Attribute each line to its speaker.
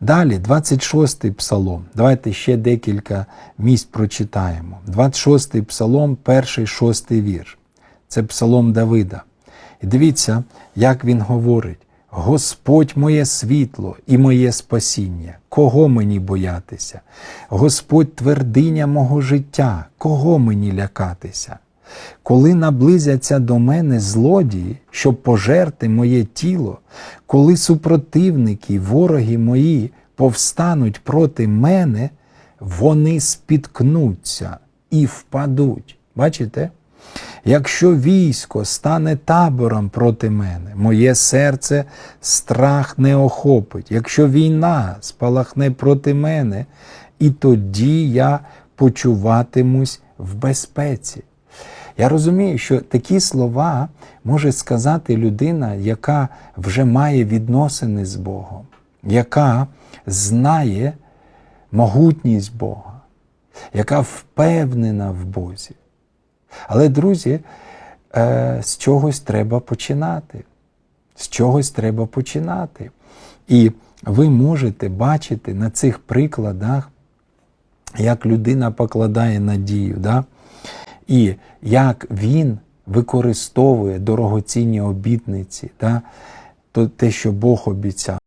Speaker 1: Далі, 26-й псалом. Давайте ще декілька місць прочитаємо. 26-й псалом, перший, шостий вірш. Це псалом Давида. І дивіться, як він говорить: Господь моє світло і моє спасіння, кого мені боятися? Господь твердиня мого життя, кого мені лякатися? Коли наблизяться до мене злодії, щоб пожерти моє тіло, коли супротивники, вороги мої повстануть проти мене, вони спіткнуться і впадуть. Бачите? Якщо військо стане табором проти мене, моє серце страх не охопить. Якщо війна спалахне проти мене, і тоді я почуватимусь в безпеці. Я розумію, що такі слова може сказати людина, яка вже має відносини з Богом, яка знає могутність Бога, яка впевнена в Бозі. Але, друзі, е, з чогось треба починати. З чогось треба починати. І ви можете бачити на цих прикладах, як людина покладає надію, да? І як він використовує дорогоцінні обітниці, да? те, що Бог обіцяв.